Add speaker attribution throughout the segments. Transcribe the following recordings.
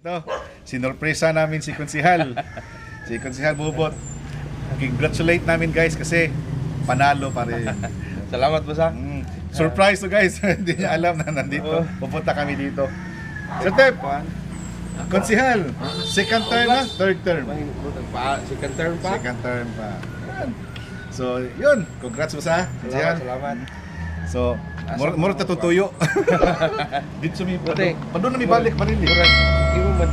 Speaker 1: Ito, sinurpresa namin si Konsihal. si Konsihal Bubot. Congratulate namin guys kasi panalo pa rin.
Speaker 2: Salamat po sa.
Speaker 1: Mm, surprise to guys. Hindi niya alam na nandito.
Speaker 2: Oo.
Speaker 1: Pupunta kami dito. Sir Tep, Konsihal, second term na? Third term.
Speaker 2: Second term pa.
Speaker 1: Second term pa. Yan. So, yun. Congrats mo sa
Speaker 2: Salamat, salamat.
Speaker 1: So, mura mura tatutuyo. Dito mi
Speaker 2: Puti.
Speaker 1: Padun na mi balik pa rin.
Speaker 2: Po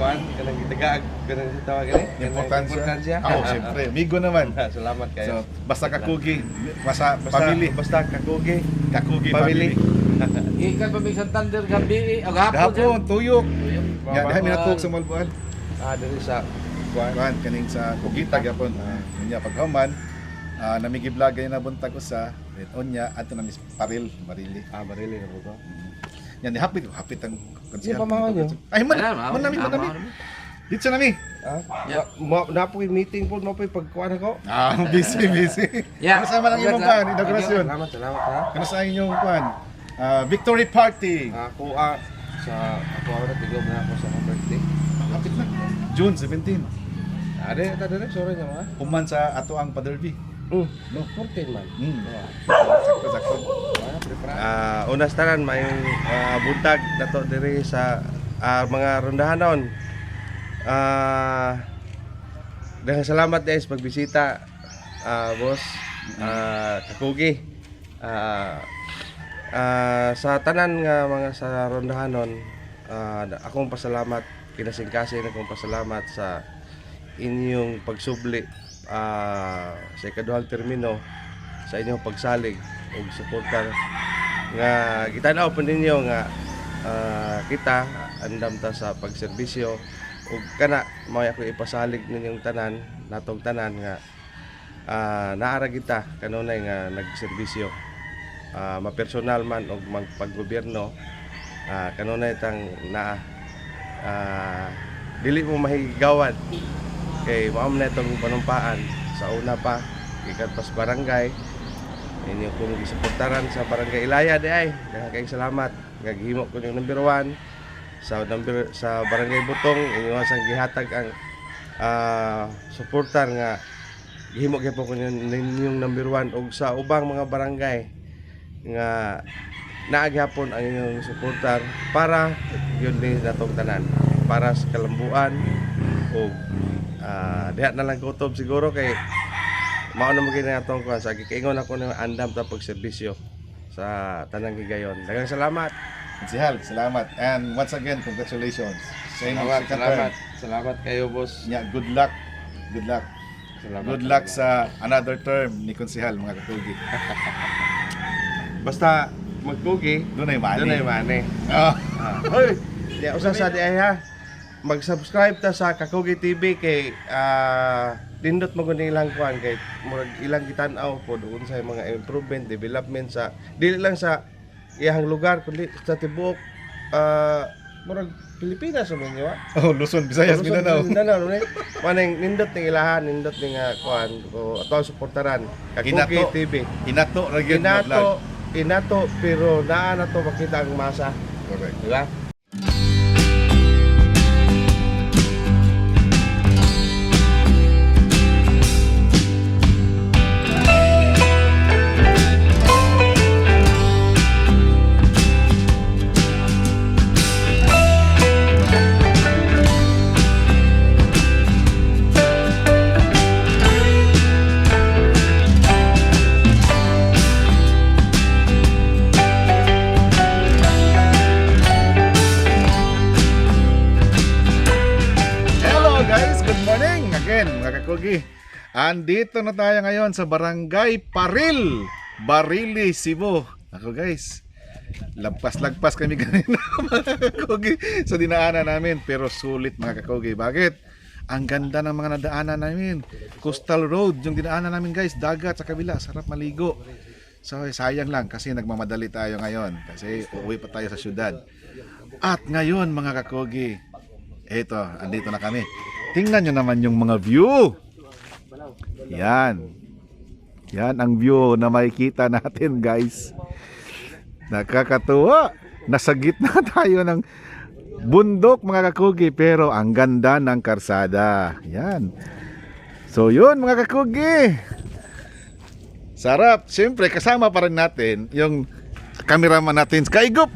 Speaker 2: kuan kanang gitagaag kanang tawag ni.
Speaker 1: Importansya.
Speaker 2: Importansya.
Speaker 1: Oo, siyempre. Migo naman.
Speaker 2: Salamat
Speaker 1: So,
Speaker 2: kayo.
Speaker 1: basta kakugi, basta,
Speaker 2: basta,
Speaker 1: family,
Speaker 2: basta kakugi.
Speaker 1: kakugi
Speaker 2: family.
Speaker 3: Ikan pa may Santander gabi, ang hapon.
Speaker 1: Gahapon, tuyok. Ya, dahil minatok sa Malbuan.
Speaker 2: Ah, diri sa kuan.
Speaker 1: Kuan kaning sa Kugita gyapon. Ah, Unya paghuman, ah namigi vlog na buntag usa, unya ato na mis paril, marili.
Speaker 2: Ah, barili na po ko.
Speaker 1: Yan ni hapit, hapit ang
Speaker 2: Di pa mahal yun.
Speaker 1: Ay man,
Speaker 3: Alam,
Speaker 1: man nami, man
Speaker 3: tama
Speaker 1: nami.
Speaker 3: naman.
Speaker 1: Dito sa nami.
Speaker 2: Ah,
Speaker 3: Yeah.
Speaker 2: mo na po yung meeting po mo po yung pagkuan ako.
Speaker 1: Ah, busy, busy.
Speaker 3: Yeah.
Speaker 1: Ano sa man ang imong
Speaker 3: ah.
Speaker 1: inaugurasyon?
Speaker 2: Salamat, salamat ha.
Speaker 1: Ano sa inyong pan? Ah, victory party.
Speaker 2: Ako ah sa ako ako natigaw na ako sa akong birthday.
Speaker 1: Hapit na. June 17.
Speaker 2: Ade, ta dire sorry mga.
Speaker 1: Human sa ato ang paderby.
Speaker 2: Mm, no, 14 man.
Speaker 1: Hmm. Sakto, sakto.
Speaker 2: Unas tanan may uh, buntag nato diri sa ah, mga rondahanon. Ah, daghang salamat guys pagbisita ah, boss ah, Kakugi. Ah, ah, sa tanan nga mga sa rondahanon ah, akong pasalamat kinasingkasi akong pasalamat sa inyong pagsubli ah, sa ikaduhang termino sa inyong pagsalig ug suporta nga gitanaw po ninyo nga ah, kita andam ta sa pagserbisyo ug kana mao ako ipasalig ninyong tanan natong tanan nga ah, naara kita kanunay nga nagserbisyo. Ah, mapersonal man ug magpaggobyerno ah, kanunay tang na ah, dili mo mahigawan kay mao na itong panumpaan sa una pa gikan pas barangay. Inyo kong gisuportaran sa barangay Ilaya di ay. Kayong salamat. Nga gihimo ko yung number one sa number sa barangay Butong. Inyo sang gihatag ang ah, suportar nga gihimo gyud po ko yung, number one. Ug sa ubang mga barangay nga naaghapon ang inyong suportar para yun din natong tanan. Para sa kalambuan o ah diha na lang kutob siguro kay mao na maging nga atong kuan sa gikaingon ako ng andam ta pagserbisyo sa tanang higayon daghang salamat
Speaker 1: Sihal, salamat. And once again, congratulations. Sa inyong
Speaker 2: salamat salamat salamat kayo boss
Speaker 1: Yeah, good luck. Good luck.
Speaker 2: salamat
Speaker 1: Good luck sa another term ni Konsihal, mga kakugi.
Speaker 2: basta magkugi
Speaker 1: Doon ay mani.
Speaker 2: doon ay mani
Speaker 1: Ah.
Speaker 2: Ah. Hoy, di usa sa di ay ha. Mag-subscribe ta sa Kakugi TV kay ah dindot mo guni ilang kuan kay murag ilang gitan-aw po doon sa mga improvement, development sa dili lang sa iyang lugar kundi sa tibuok ah murag Pilipinas sa minyo ha.
Speaker 1: Oh, Luzon, Visayas, Mindanao.
Speaker 2: Mindanao ni. Maneng nindot ning ilahan, nindot ning ah, kuan ko ato suportaran. Kakugi
Speaker 1: Inato.
Speaker 2: TV.
Speaker 1: Inato, na vlog.
Speaker 2: Inato, inato pero naa na to makita ang masa,
Speaker 1: Correct.
Speaker 2: di
Speaker 1: Andito na tayo ngayon sa Barangay Paril, Barili, Cebu. Ako guys, lagpas-lagpas kami kanina mga kakugi sa dinaanan namin pero sulit mga kakugi. Bakit? Ang ganda ng mga nadaanan namin. Coastal Road, yung dinaanan namin guys, dagat sa kabila, sarap maligo. So sayang lang kasi nagmamadali tayo ngayon kasi uuwi pa tayo sa syudad. At ngayon mga kakogi, eto, andito na kami. Tingnan nyo naman yung mga view. Yan. Yan ang view na makikita natin guys. Nakakatuwa. Nasa gitna tayo ng bundok mga kakugi pero ang ganda ng karsada. Yan. So yun mga kakugi. Sarap. Siyempre kasama pa rin natin yung cameraman natin, Kaigup.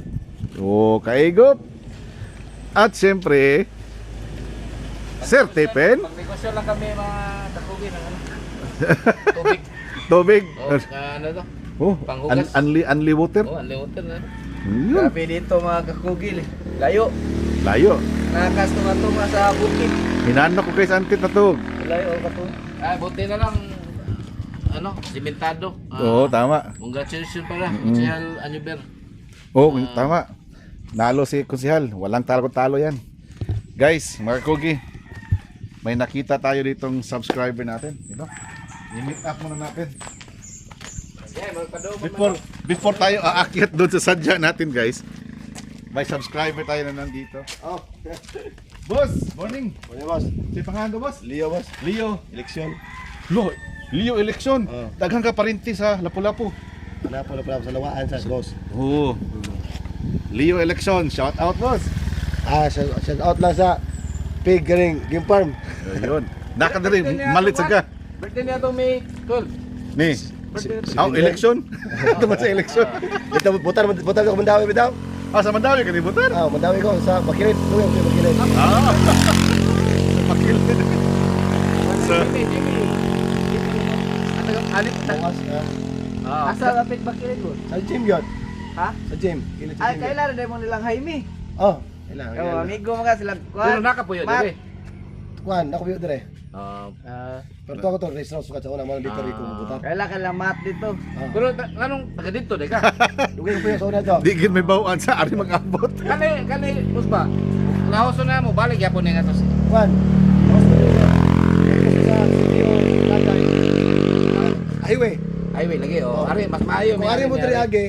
Speaker 1: Oh, Kaigup. At siyempre, Sir Tipen,
Speaker 3: Magnegosyo lang kami mga kakugi ng ano. Tubig.
Speaker 1: Tubig.
Speaker 3: Oh, ka- ano to?
Speaker 1: Oh,
Speaker 3: Panghugas.
Speaker 1: un- unli, unli water.
Speaker 3: Oh, unlimited na.
Speaker 1: Yun.
Speaker 4: Grabe dito mga kakugil. Layo.
Speaker 1: Layo.
Speaker 4: Nakatunga-tunga sa bukid.
Speaker 1: Hinanap ko guys antit na to.
Speaker 4: Layo ka to.
Speaker 3: Ah, buti na lang ano, simentado. Ah,
Speaker 1: Oo, tama.
Speaker 3: Congratulations pala,
Speaker 1: Mm-mm.
Speaker 3: Michelle Anyuber.
Speaker 1: Oo,
Speaker 3: Ah.
Speaker 1: tama. Nalo si Kusihal. Walang talo-talo yan. Guys, mga kugi, may nakita tayo ditong subscriber natin. Ito. I-meet up muna natin. Before, before tayo aakyat doon sa sadya natin guys, may subscriber tayo na nandito. Oh. boss, morning.
Speaker 5: Kuya boss,
Speaker 1: Si pangando boss?
Speaker 5: Leo boss,
Speaker 1: Leo.
Speaker 5: eleksyon.
Speaker 1: Lo, Leo election.
Speaker 5: Oh.
Speaker 1: Daghang ka parinti sa Lapu-Lapu.
Speaker 5: Pala sa lawaan sa boss.
Speaker 1: Oo. Leo election, shout out boss.
Speaker 5: Ah, shout shout out lang sa Pig Ring Game Farm.
Speaker 1: Ayun. Nakadali, malit sa ka.
Speaker 3: Birthday niya itong May 12.
Speaker 1: Ni. Oh, election? Ito ba sa election?
Speaker 5: Dito butar butar ko mandawi bitaw.
Speaker 1: Ah, sa Mandawi ka ni Butar?
Speaker 5: Ah, mandawi ko sa Bakilit. Tuyo sa Bakilit.
Speaker 1: Ah. Sa
Speaker 3: Jimmy, Jimmy. Atagang alit na.
Speaker 5: Bukas ah,
Speaker 3: Ah,
Speaker 4: Asa lapit bakilid mo?
Speaker 5: sa gym yun.
Speaker 4: Ha?
Speaker 5: Sa gym. Sa
Speaker 4: Ay,
Speaker 5: gym. yun.
Speaker 4: kailan na mo nilang Jaime.
Speaker 5: Oh, kailangan.
Speaker 4: Oh,
Speaker 5: kailangan.
Speaker 4: amigo mga sila.
Speaker 3: Pero nakapuyo
Speaker 4: Mat.
Speaker 3: dire.
Speaker 5: Kuan, ako biyo dire.
Speaker 3: Ah,
Speaker 4: Ah,
Speaker 5: Pero to ako to race round sukat sa una mo dito
Speaker 3: Ah.
Speaker 5: rin kung butar.
Speaker 4: kailan ka lang mat dito.
Speaker 5: Ah.
Speaker 3: pero anong taga dito de ka?
Speaker 5: Dugay ko yung sa una to.
Speaker 1: di gid may bawaan sa ari mag-abot.
Speaker 3: Kani kani usba. Lahoso na mo balik yapon nga to.
Speaker 5: Kuan. Yun. Ah, Highway.
Speaker 3: Highway lagi oh.
Speaker 5: Oh.
Speaker 3: Ari mas maayo
Speaker 5: Kung ari mo diri agi,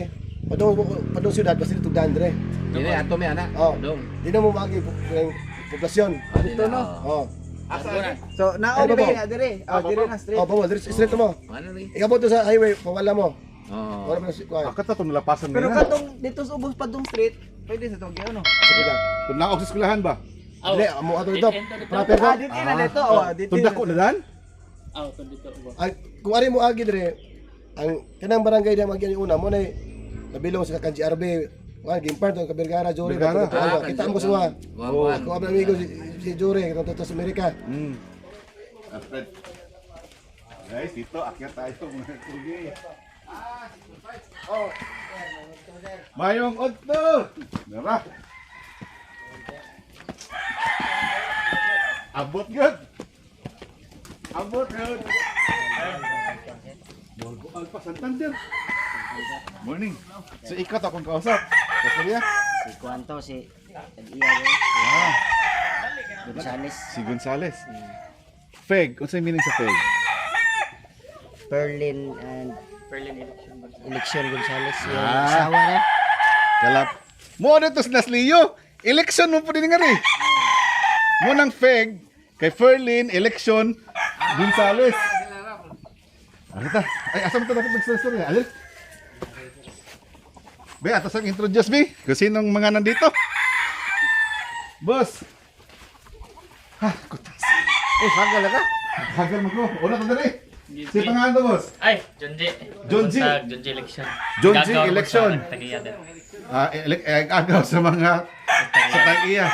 Speaker 5: padong padong syudad basta dito dandre.
Speaker 3: Dili ato mi ana.
Speaker 5: Oh.
Speaker 3: Dong.
Speaker 5: Di na mo magi yung poblasyon.
Speaker 4: Dito no.
Speaker 5: Oh.
Speaker 3: Asa na?
Speaker 4: So, naon
Speaker 5: Ay, baba.
Speaker 4: dire na dire. Oh, dire na straight.
Speaker 5: Oh, pamo, dire straight mo.
Speaker 3: Ano lagi?
Speaker 5: Ikabot to sa highway, pawala mo.
Speaker 3: Oh.
Speaker 5: Wala mo si kuan.
Speaker 1: Akat na itong nalapasan
Speaker 4: Pero katong dito sa ubos pa dong street, pwede sa tong ano.
Speaker 5: Sige ka.
Speaker 1: Kung naog sa eskwelahan ba?
Speaker 5: Dili, amo ato dito. Proper.
Speaker 4: Ah, dito na dito. Oh, dito.
Speaker 1: Tunda ko na dan?
Speaker 5: Ay, kung ari mo agi dire, ang kanang barangay na magyan una mo na nabilong sa kanji RB, Wan, game part ng Kabirgara, Jory,
Speaker 1: Kabirgara.
Speaker 5: Kabirgara. Kita mo mga.
Speaker 3: Wow.
Speaker 5: Ako ang amigo si, si Jory, kita to sa Amerika.
Speaker 1: Hmm. Alfred. Guys, dito akyat tayo mga kugi. Oh. Mayong otto. Dara. Abot gud. Abot gud. Borgo Alpa Santander. Morning. So ikat akong kausap. Niya.
Speaker 4: Si Kuanto si Iya
Speaker 1: Ah,
Speaker 4: Gonzales,
Speaker 1: si Gonzales. Feg, unsay meaning sa Feg?
Speaker 4: Perlin and Perlin election election Gonzales yung
Speaker 1: Ah.
Speaker 4: asawa na.
Speaker 1: Kalap. Mo na to sa Leo. Election mo po din nga rin. Mo nang Feg kay Ferlin election Gonzales. Ano ta? Ay, asa mo ito dapat nagsastory? Alin? Be, atas ang introduce, Be. Kung sinong mga nandito. Boss. Ha, kutas.
Speaker 3: Oh, sagal ka?
Speaker 1: Hagal mo ko. Una dali. Si pangalan to, boss.
Speaker 6: Ay, Junji.
Speaker 1: Junji.
Speaker 6: Buntag, Junji election. Gagawa ko
Speaker 1: election. Ah, ele- eh, agaw sa mga sa tag-iya.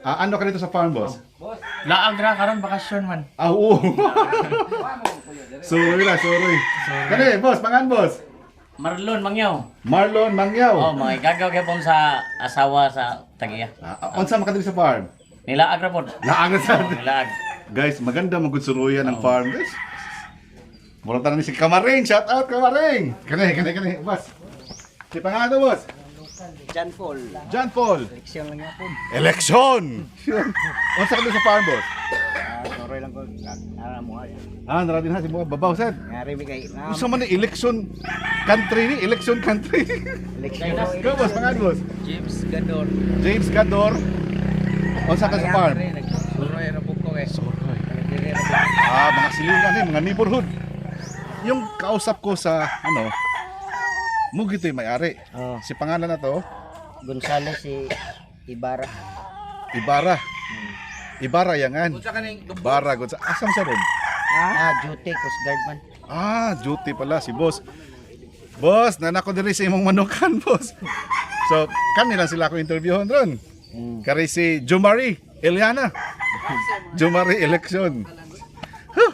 Speaker 1: Ah, ano ka dito sa farm, boss?
Speaker 6: Laag ra karon bakasyon man.
Speaker 1: Ah, oo. sorry na, sorry. Kani, boss, pangan, boss.
Speaker 6: Marlon Mangyaw.
Speaker 1: Marlon Mangyaw.
Speaker 6: Oh, mga gagaw gyapon sa asawa sa Tagiya.
Speaker 1: Ah, unsa makadiri sa farm?
Speaker 6: Nilaag ra pod.
Speaker 1: Laangan sa
Speaker 6: Nilaag.
Speaker 1: Guys, maganda magud suruyan ng farm, guys. Mura tanan ni si Kamaring, shout out Kamaring. Kani, kani, kani, boss. Si pangan to, boss.
Speaker 4: John Paul.
Speaker 1: John Paul.
Speaker 4: Election lang yapon.
Speaker 1: Election. Unsa ka dito sa farm, boss?
Speaker 4: Toroy lang ko ara mo ay.
Speaker 1: Ah, nara din ha si mga babaw sad.
Speaker 4: Ngari mi kay na
Speaker 1: Unsa man ni election country ni, election country.
Speaker 4: election.
Speaker 1: Go, boss, pangan, boss.
Speaker 4: James Gador.
Speaker 1: James Gador. Ka sa farm?
Speaker 4: Toroy ra po ko eh.
Speaker 1: Ah, mga silingan eh, mga neighborhood. Yung kausap ko sa ano, mo gito yung may-ari.
Speaker 4: Oh,
Speaker 1: Si pangalan na to,
Speaker 4: Gonzales si Ibarra.
Speaker 1: Ibara. Ibara yangan.
Speaker 3: Unsa kaning
Speaker 1: Ibara gud sa asam siya ron?
Speaker 7: Ah, duty, Coast Guard man.
Speaker 1: Ah, duty pala si boss. Boss, nanako diri sa imong manukan, boss. So, kanila sila ako interviewon ron.
Speaker 7: Mm.
Speaker 1: Kari si Jumari Eliana. Jumari election. Huh.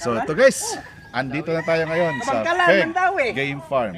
Speaker 1: So, ito guys. Andito na tayo ngayon sa Peg Game Farm.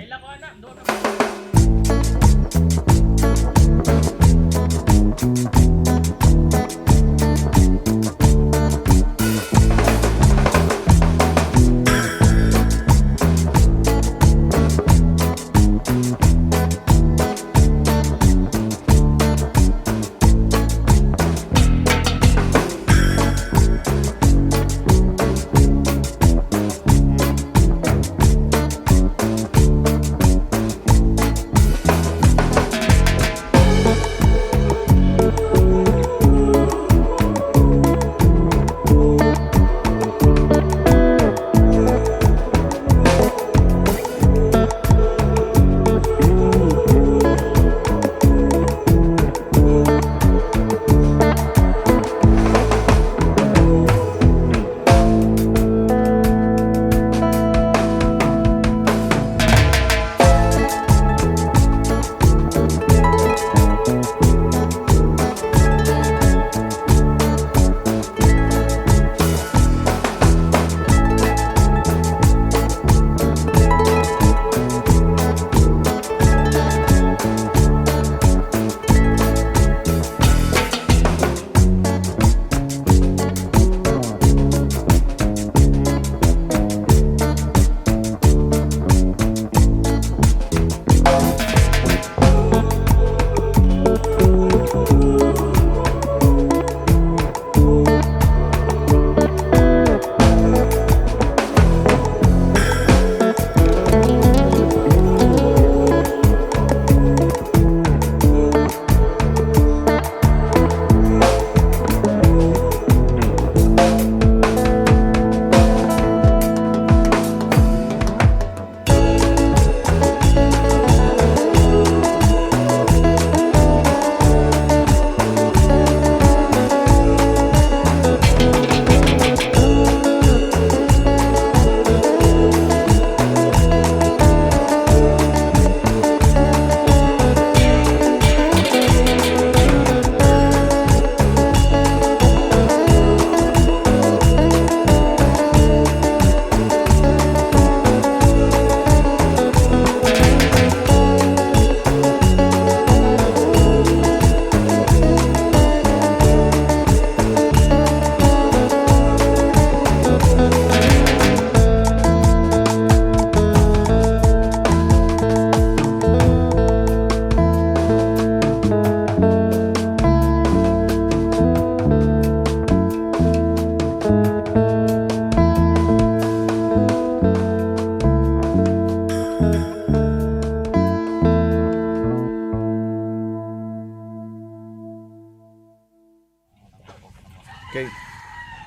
Speaker 1: Okay.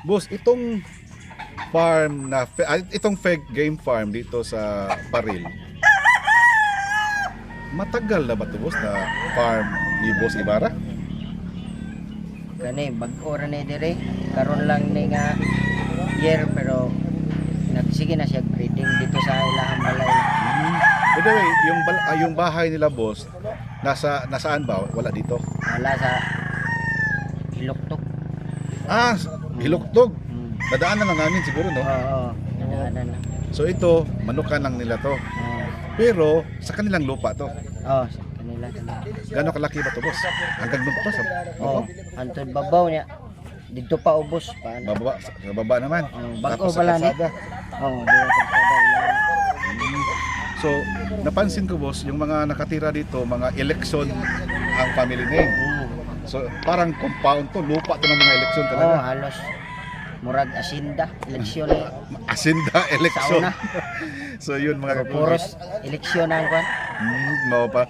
Speaker 1: Boss, itong farm na ah, itong fake game farm dito sa Paril. Matagal na ba 'to, boss, na farm ni Boss Ibarra?
Speaker 7: Kani, bag-o ra ni dire. Karon lang ni nga year pero nagsige na siya breeding dito sa ilahang balay.
Speaker 1: By the way, yung bal- ah, yung bahay nila, boss, nasa nasaan ba? Wala dito.
Speaker 7: Wala sa.
Speaker 1: Ah, Hilugtog.
Speaker 7: Mm.
Speaker 1: Nadaanan lang namin siguro, no?
Speaker 7: Oo, na.
Speaker 1: So ito, manukan lang nila to.
Speaker 7: Oo.
Speaker 1: Pero sa kanilang lupa to.
Speaker 7: Oo, sa kanila.
Speaker 1: Gano'ng kalaki ba to, boss? Hanggang doon pa sa
Speaker 7: Oo, antod babaw niya. Dito pa ubos pa. ano.
Speaker 1: bababa, sa sa baba naman.
Speaker 7: Oo, bago
Speaker 1: sa
Speaker 7: pala ni.
Speaker 1: kalsada.
Speaker 7: Oo, di ba kalsada ilang.
Speaker 1: So, napansin ko boss, yung mga nakatira dito, mga election ang family name.
Speaker 7: Mm.
Speaker 1: So, parang compound to, lupa to ng mga election
Speaker 7: Oo,
Speaker 1: talaga.
Speaker 7: halos murag asinda, eleksyon
Speaker 1: Asinda election.
Speaker 7: Sauna.
Speaker 1: so, yun mga kakulis.
Speaker 7: puros eleksyon ang kwan.
Speaker 1: Mm, no pa.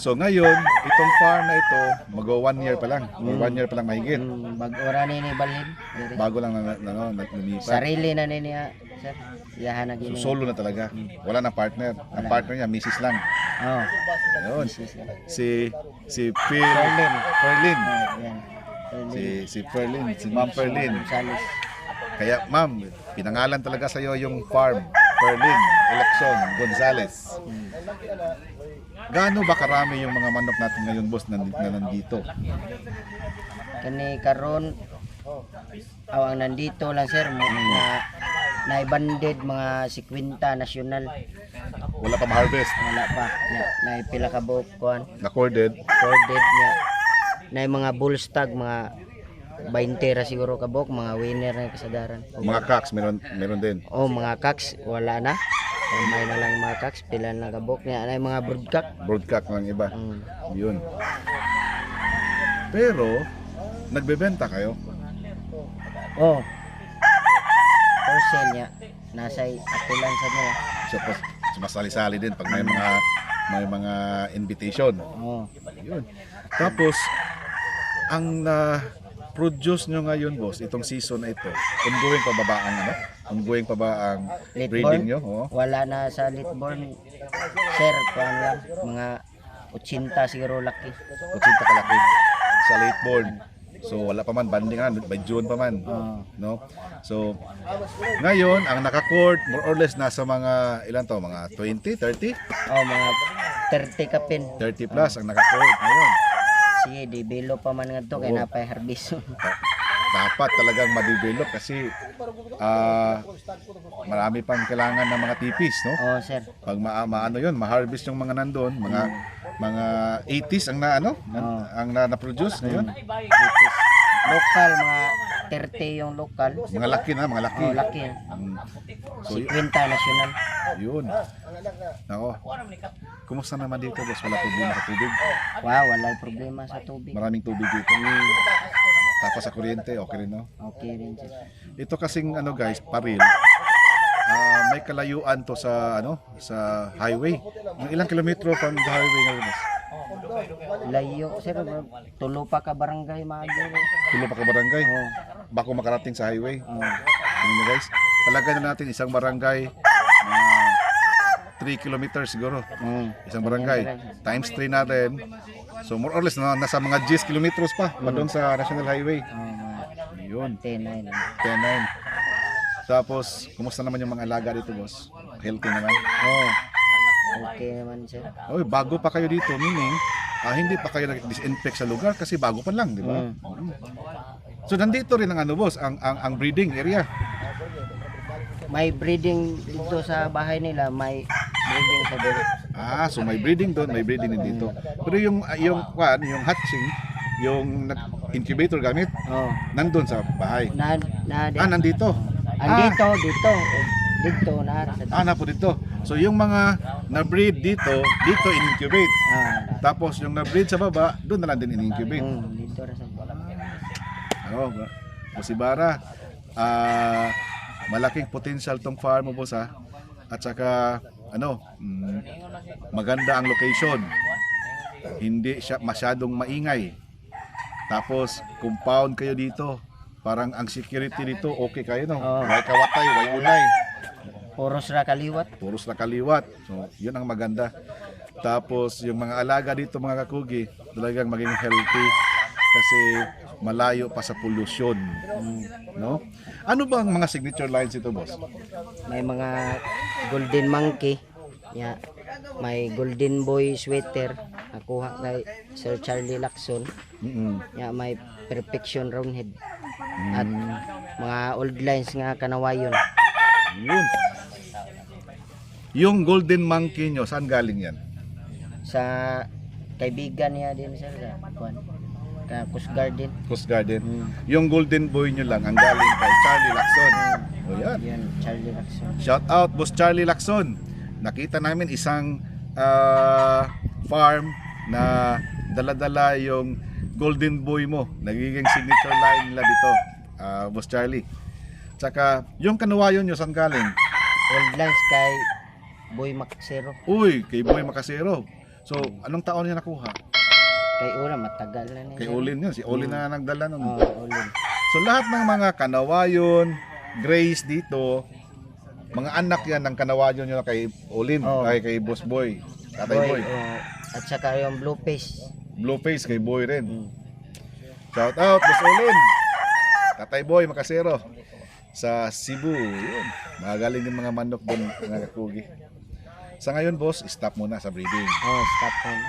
Speaker 1: So, ngayon, itong farm na ito, mag one year pa lang. Or one year pa lang mahigit.
Speaker 7: Mm, bag-ora ni ni balhin.
Speaker 1: Bago lang na, na, na, na, lumipat.
Speaker 7: Sarili na ni niya, sir. Iyahan na
Speaker 1: So, solo na talaga. Wala na partner. Ang partner niya, misis lang.
Speaker 7: Oo.
Speaker 1: Yun.
Speaker 7: Sis lang.
Speaker 1: Si, si Phil.
Speaker 7: Berlin.
Speaker 1: Perlin.
Speaker 7: Oo, yan.
Speaker 1: Si si Perlin, si Ma'am Perlin.
Speaker 7: Gonzales.
Speaker 1: Kaya ma'am, pinangalan talaga sa iyo yung farm. Perlin, Election, Gonzales. Gaano ba karami yung mga manok natin ngayon, boss, na, na nandito?
Speaker 7: Kani karon awang nandito lang sir mo na naibanded mga 50 nasyonal
Speaker 1: Wala pa ma-harvest.
Speaker 7: wala pa na naipila ka buok kuan
Speaker 1: Recorded.
Speaker 7: recorded niya na mga bull stag mga 20 ra siguro ka buok mga winner na kasagaran
Speaker 1: Mga cocks, meron, meron din.
Speaker 7: oh mga cocks wala na o may na lang mga cocks pila na ka buok niya na mga broodcock
Speaker 1: Broadcock ng iba.
Speaker 7: mm.
Speaker 1: Yun. Pero, nagbebenta kayo.
Speaker 7: oh sale niya nasa atulan sa nila
Speaker 1: So, pas, sumasali-sali din pag may mga may mga invitation.
Speaker 7: oh
Speaker 1: Yun. Tapos, ang na produce nyo ngayon, boss, itong season na ito, ongoing pa ba ang ano? Ongoing pa ba ang
Speaker 7: Late
Speaker 1: breeding nyo? Oo.
Speaker 7: Wala na sa Litborn. Sir, kuan lang. Mga 80 siguro laki.
Speaker 1: 80 kalaki sa late born. So wala pa man banding na by June pa man,
Speaker 7: Oo.
Speaker 1: no? So ngayon ang naka-court more or less nasa mga ilan to, mga 20, 30,
Speaker 7: Oh, mga 30 kapin.
Speaker 1: 30 plus ang naka-court ngayon.
Speaker 7: Sige, develop pa man nga to kay
Speaker 1: Oo.
Speaker 7: napay harvest.
Speaker 1: Da- Dapat talagang ma-develop kasi ah marami pang kailangan ng mga tipis, no?
Speaker 7: oh, sir.
Speaker 1: Pag ma maano 'yon, ma-harvest yung mga nandoon, mga mga 80s ang na ano,
Speaker 7: Oo.
Speaker 1: ang na, na-produce ngayon.
Speaker 7: Itis. Local, mga 30 yung local.
Speaker 1: Mga laki na, mga laki.
Speaker 7: Oh, laki.
Speaker 1: Mm. So,
Speaker 7: 50 national.
Speaker 1: Yun. Nako. Kumusta naman dito, boss? Wala problema sa tubig.
Speaker 7: Wow, wala problema sa tubig.
Speaker 1: Maraming tubig dito. Tapos sa kuryente, okay rin, no?
Speaker 7: Okay rin, sir.
Speaker 1: Ito kasing ano guys, paril. ah, may kalayuan to sa ano, sa highway. Ilang kilometro from the highway ngayon, boss?
Speaker 7: Layo, sir. Tulo pa ka barangay, maaga.
Speaker 1: Tulo pa ka barangay.
Speaker 7: Oh,
Speaker 1: Bako makarating sa highway. nyo guys? Palagay na natin isang barangay na 3 kilometers siguro.
Speaker 7: Mm.
Speaker 1: Isang barangay. Times 3 natin. So more or less na, nasa mga 10 kilometers pa pa doon sa National Highway.
Speaker 7: Mga
Speaker 1: Yun,
Speaker 7: 10
Speaker 1: 10 Tapos, kumusta naman yung mga alaga dito, boss? Healthy naman.
Speaker 7: Oh. Okay naman, sir.
Speaker 1: Oy, bago pa kayo dito, meaning ah, hindi pa kayo nag-disinfect sa lugar kasi bago pa lang, di ba?
Speaker 7: Mm.
Speaker 1: So nandito rin ang ano, boss, ang ang, ang breeding area.
Speaker 7: May breeding dito sa bahay nila, may.
Speaker 1: Ah, so may breeding doon, may breeding din dito. Pero yung ah, yung kwan, yung hatching, yung nag- incubator gamit,
Speaker 7: Oh.
Speaker 1: nandun sa bahay.
Speaker 7: Na na
Speaker 1: Ah, nandito.
Speaker 7: andito dito dito na
Speaker 1: Ah, na po dito. So yung mga na-breed dito, dito in-incubate.
Speaker 7: Ah,
Speaker 1: Tapos yung na-breed sa baba, doon na lang din in-incubate.
Speaker 7: mm, dito ra sa
Speaker 1: Oo, ba? O si Bara, ah, malaking potential tong farm mo boss ha. At saka, ano, mm, maganda ang location. Hindi siya masyadong maingay. Tapos, compound kayo dito. Parang ang security dito, okay kayo no?
Speaker 7: Oo.
Speaker 1: Way kawatay, way unay.
Speaker 7: Puros ra kaliwat.
Speaker 1: Puros na kaliwat. So, yun ang maganda. Tapos, yung mga alaga dito, mga kakugi, talagang maging healthy kasi malayo pa sa pollution. No? Ano ba ang mga signature lines ito, boss?
Speaker 7: May mga golden monkey. Ya, may golden boy sweater nakuha kay Sir Charlie Lacson.
Speaker 1: Mm-mm.
Speaker 7: Ya, may perfection roundhead. At mga old lines nga kanawayon.
Speaker 1: Yun. Yung golden monkey nyo, saan galing yan?
Speaker 7: Sa kaibigan niya din sir sa. Ka Coast Guard din.
Speaker 1: Coast Garden.
Speaker 7: Mm.
Speaker 1: Yung golden boy nyo lang, ang galing kay Charlie Lacson. O yan.
Speaker 7: Yun, Charlie Lacson.
Speaker 1: Shout out, Boss Charlie Lacson. Nakita namin isang ah, farm na dala-dala yung golden boy mo. Nagiging signature line nila dito, ah, Boss Charlie. Tsaka, yung kanuwayon nyo, saan galing?
Speaker 7: Old lines kay Boy Maxero.
Speaker 1: Uy, kay Boy Macasero. So, anong taon niya nakuha?
Speaker 7: Kay Una matagal na niya.
Speaker 1: Kay Olin yun. Si Olin na nagdala nun.
Speaker 7: Oh, Olin.
Speaker 1: So, lahat ng mga kanawayon, Grace dito, mga anak yan ng kanawayon nyo kay Olin,
Speaker 7: Oh.
Speaker 1: ay kay Boss Boy, Tatay
Speaker 7: Boy,
Speaker 1: Boy.
Speaker 7: oh, at saka yung blue face.
Speaker 1: Blue face kay Boy rin.
Speaker 7: Mm.
Speaker 1: Shout out, Boss Olin. Tatay Boy, Makasero. Sa Cebu. Yun. Magaling din mga manok doon, mga kakugi. Sa ngayon, boss, stop muna sa breeding.
Speaker 7: Oh, stop on.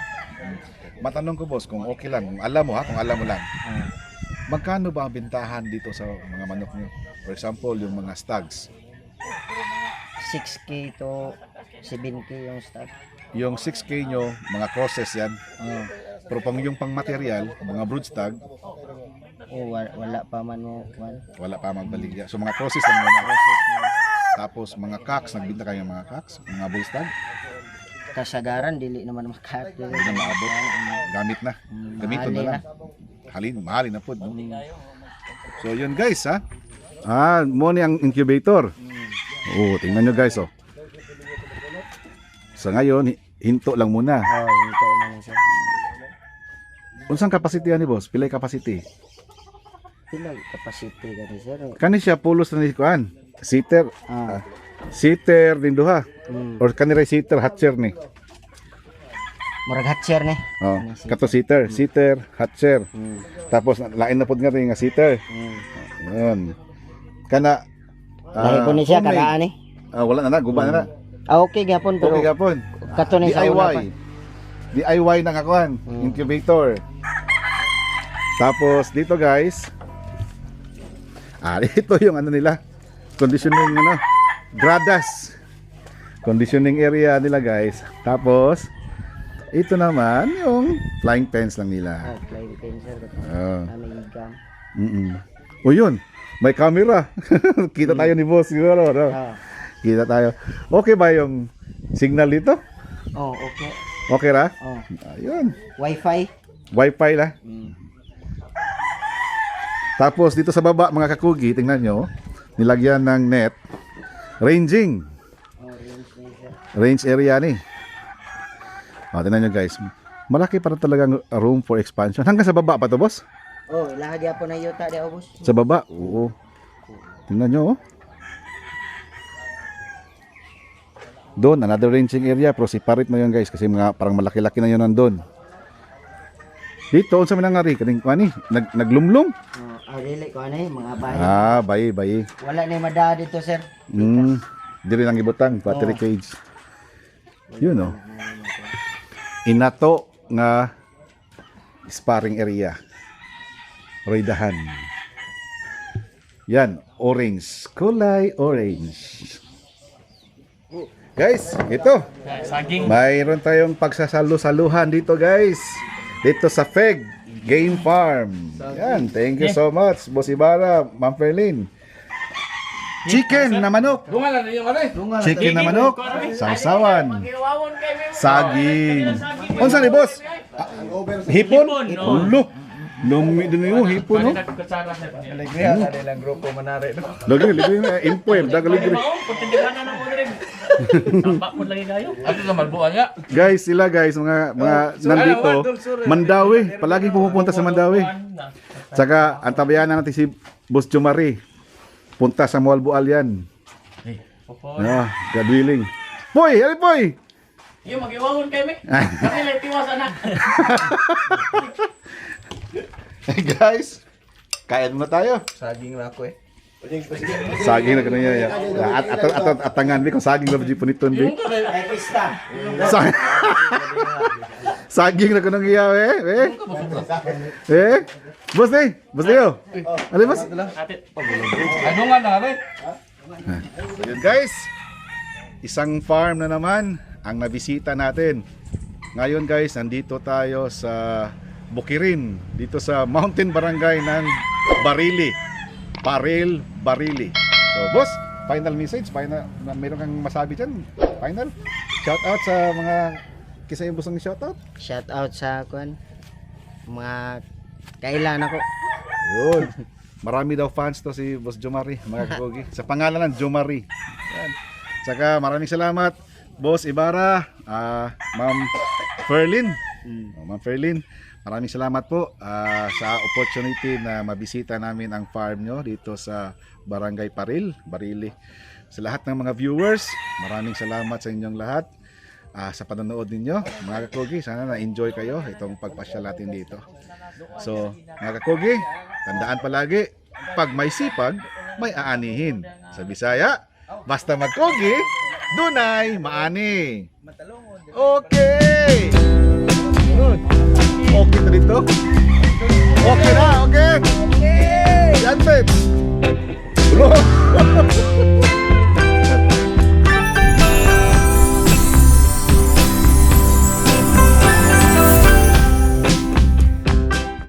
Speaker 1: Matanong ko, boss, kung okay lang, kung alam mo ha, kung alam mo lang,
Speaker 7: Ah.
Speaker 1: magkano ba ang bintahan dito sa mga manok nyo? For example, yung mga stags.
Speaker 7: 6K to 7K yung start.
Speaker 1: Yung 6K nyo, mga crosses yan.
Speaker 7: Oh,
Speaker 1: Pero pang yung pang material, mga brood stag,
Speaker 7: oh wala, wala pa man mo. Man.
Speaker 1: wala pa magbaligya. So mga crosses lang
Speaker 7: na.
Speaker 1: Tapos mga cocks, nagbinta kayo ng mga cocks, mga bull stag,
Speaker 7: Kasagaran, dili naman makat. Dili
Speaker 1: na maabot. gamit na. Gamiton na
Speaker 7: Mahalin
Speaker 1: lang. Halin, mahalin na po. No? So yun guys ha. Ah, mo ni ang incubator. Oh, tingnan nyo guys oh. Sa ngayon, hi- hinto lang muna.
Speaker 7: Oh, hinto na lang siya.
Speaker 1: Unsang capacity ani boss? Pilay capacity?
Speaker 7: Pila capacity gani sir.
Speaker 1: Kani siya pulos na ni kuan. Seater,
Speaker 7: Ah.
Speaker 1: Seater din duha.
Speaker 7: Mm.
Speaker 1: Or kanira seater hatcher ni.
Speaker 7: Murag hatcher ni.
Speaker 1: Oh, kato seater, seater, hatcher.
Speaker 7: Mm.
Speaker 1: Tapos lain na pud nga rin nga seater.
Speaker 7: Mm.
Speaker 1: Yun. Kana
Speaker 7: Lahi
Speaker 1: ah,
Speaker 7: ko ni siya kadaan ni.
Speaker 1: Ah, wala na na, guba na na.
Speaker 7: Ah, okay gyapon pero
Speaker 1: Okay gapon.
Speaker 7: kato ni sa una pa.
Speaker 1: DIY. DIY na kakuan,
Speaker 7: Mm.
Speaker 1: incubator. Tapos dito guys, ah ito yung ano nila, conditioning ano, gradas. Conditioning area nila guys. Tapos ito naman yung flying pens lang nila.
Speaker 7: Ah, flying pin sir. Ano igam.
Speaker 1: Mm. O yun, may camera. Kita tayo ni boss siguro, no?
Speaker 7: Ah.
Speaker 1: Kita tayo. Okay ba yung signal dito?
Speaker 7: Oh, okay.
Speaker 1: Okay ra?
Speaker 7: Oh,
Speaker 1: Ayun.
Speaker 7: wifi.
Speaker 1: Wi-Fi la.
Speaker 7: Mm.
Speaker 1: Tapos dito sa baba mga kakugi, tingnan nyo, nilagyan ng net. Ranging.
Speaker 7: Range
Speaker 1: area ni. O, tingnan nyo guys. Malaki para talagang room for expansion. Hanggang sa baba pa to, boss?
Speaker 7: Oh, ilaha gyapon na yuta di obos.
Speaker 1: Sa baba? Oo. Tingnan nyo, oh. Doon, another ranging area. Pero separate na yun guys. Kasi mga parang malaki-laki na yun nandun. Dito, nga rin. Kaning, ani, nag, naglumlum.
Speaker 7: Oh, ah, dili ko mga bahay.
Speaker 1: Ah, bayi, bayi.
Speaker 7: Wala yung mada dito sir.
Speaker 1: Mm, diri lang ibutang battery
Speaker 7: Oo.
Speaker 1: cage. Yun oh. Inato nga sparring area. Raydahan. Yan, orange. Kulay orange. Guys, ito.
Speaker 6: Saging.
Speaker 1: Mayroon tayong pagsasalo-saluhan dito, guys. Dito sa FEG Game Farm. Yan, thank you so much, Boss Ibarra, Ma'am Ferlin. Chicken na manok.
Speaker 3: Bunga na yung ano eh.
Speaker 1: Chicken na manok. Sausawan. Saging. Unsa ni boss? Ah, Hipon? Ulo. Lumi din yung hipon no.
Speaker 6: Nagkutsara sir.
Speaker 3: Alegria sa nilang grupo manari.
Speaker 1: Lagi lagi na impoem dagal lagi.
Speaker 6: Mao, kuntindihan na ng Tamba ko lagi kayo.
Speaker 3: Ato sa malbuan nga.
Speaker 1: Guys, sila guys mga mga nandito Mandawi, palagi pumupunta sa Mandawi. Saka ang tabayanan natin si Boss Jumari. Punta sa Mualbual yan.
Speaker 6: Opo.
Speaker 1: Ah, God willing. Boy, ali boy.
Speaker 6: Yung mag-iwangon. Kami lang tiwas anak.
Speaker 1: Hey guys, kain muna tayo.
Speaker 3: Saging na ako eh.
Speaker 1: Saging na kanaya. ya. At at at at atangan mi kung saging na budi puniton bi. Saging na kanang iya eh. Eh. Eh. Boss eh, boss yo. Ali.
Speaker 6: Ate,
Speaker 3: Ano nga na rin?
Speaker 1: Yun guys. Isang farm na naman ang nabisita natin. Ngayon guys, nandito tayo sa Bukirin, dito sa Mountain Barangay ng Barili. Paril Barili. So boss, final message, final, na, meron kang masabi dyan? Final? Shout out sa mga kisa yung busang shout out.
Speaker 7: Shout out sa kuan mga kailan ako.
Speaker 1: Yun. Marami daw fans to si Boss Jomari, mga kagogi. Sa pangalan ng Jomari. Yan. Saka maraming salamat, Boss Ibarra, ah, Ma'am Ferlin. Oh, Ma'am Ferlin, maraming salamat po ah, sa opportunity na mabisita namin ang farm nyo dito sa Barangay Paril, Barili. Sa lahat ng mga viewers, maraming salamat sa inyong lahat. ah, sa panonood ninyo. Mga kakugi, sana na-enjoy kayo itong pagpasyal natin dito. So, mga kakugi, tandaan palagi, pag may sipag, may aanihin. Sa Bisaya, basta magkugi, dunay maani. Okay! Good. Okay na dito? Okay na, okay?
Speaker 4: Okay!
Speaker 1: Yan, babe! Tulog!